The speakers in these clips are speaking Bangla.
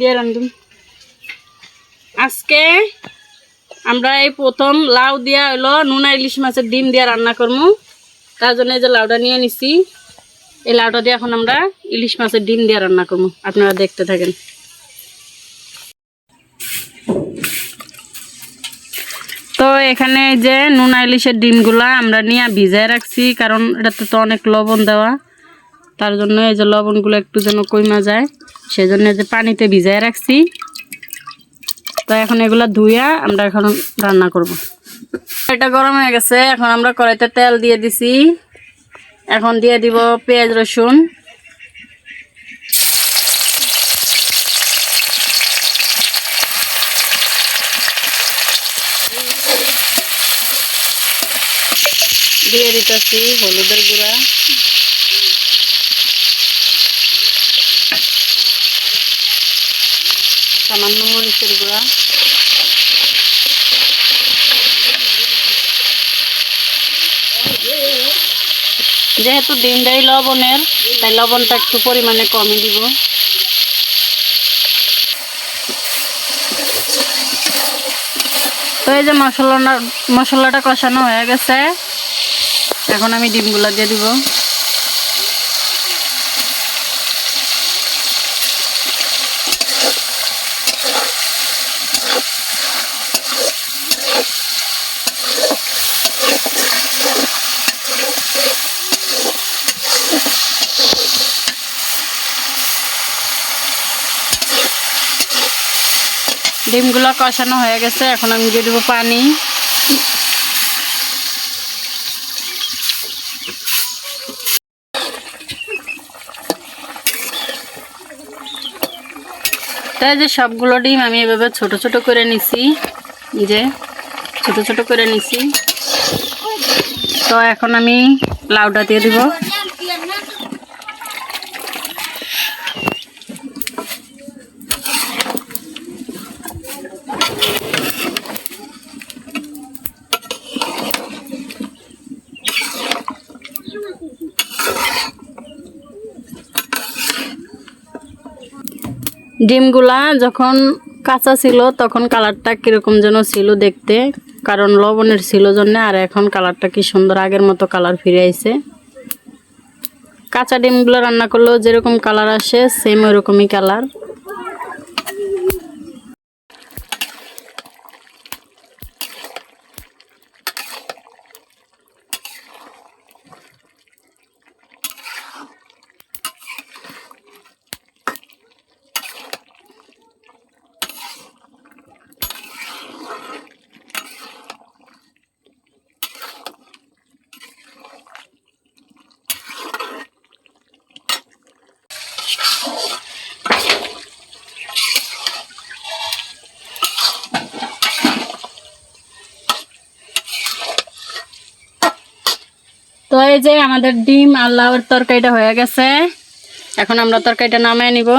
দিয়া আজকে আমরা এই প্রথম লাউ দিয়া হলো নুনা ইলিশ মাছের ডিম দিয়া রান্না করব তার জন্য যে লাউটা নিয়ে নিছি। এই লাউটা দিয়ে এখন আমরা ইলিশ মাছের ডিম দিয়া রান্না করব আপনারা দেখতে থাকেন। এখানে যে নুনা ইলিশের ডিমগুলা আমরা নিয়ে ভিজায় রাখছি, কারণ এটাতে তো অনেক লবণ দেওয়া। তার জন্য এই যে লবণগুলো একটু যেন কইমা যায় সেই জন্য যে পানিতে ভিজায় রাখছি। তো এখন এগুলা ধুইয়া আমরা এখন রান্না করব। এটা গরম হয়ে গেছে, এখন আমরা কড়াইতে তেল দিয়ে দিছি। এখন দিয়ে দিব পেঁয়াজ রসুন। দিয়ে দিতেছি হলুদের গুঁড়া। সামান্য মরিচের গুঁড়া। যেহেতু ডিমটাই লবণের, তাই লবণটা একটু পরিমাণে কমই দিব। তো এই যে মশলাটা মশলাটা কষানো হয়ে গেছে। এখন আমি ডিমগুলো দিয়ে দিব। ডিমগুলো কষানো হয়ে গেছে এখন আমি দিয়ে দেবো পানি। তাই যে সবগুলো ডিম আমি এভাবে ছোট ছোট করে নিছি। যে ছোট ছোট করে নিছি। তো এখন আমি লাউটা দিয়ে দিব। ডিমগুলা যখন কাঁচা ছিল, তখন কালারটা কীরকম যেন ছিল দেখতে। কারণ লবণের ছিল জন্য, আর এখন কালারটা কি সুন্দর আগের মতো কালার ফিরে আইছে। কাঁচা ডিমগুলো রান্না করলেও যেরকম কালার আসে সেম ওরকমই কালার। তো এই যে আমাদের ডিম আর তরকারিটা হয়ে গেছে। এখন আমরা তরকারিটা নামায় নিব।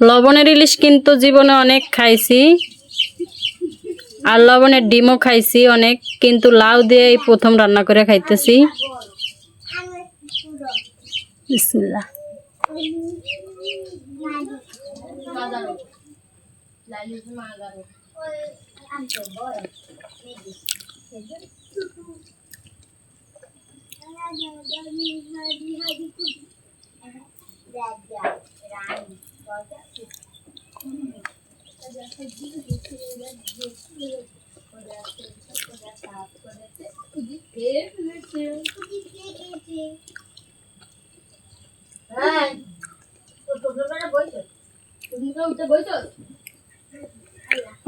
লবণের ইলিশ কিন্তু জীবনে অনেক খাইছি। আর লবণের ডিমও খাইছি অনেক, কিন্তু লাউ দিয়ে এই প্রথম রান্না করে খাইতেছি। বিসমিল্লাহ।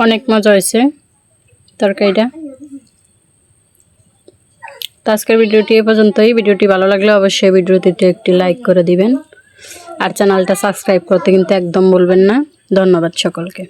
অনেক মজা হয়েছে তরকারিটা। তো আজকের ভিডিওটি এ পর্যন্তই। ভিডিওটি ভালো লাগলে অবশ্যই ভিডিওটিতে একটি লাইক করে দিবেন। আর চ্যানেলটা সাবস্ক্রাইব করতে কিন্তু একদম বলবেন না। ধন্যবাদ সকলকে।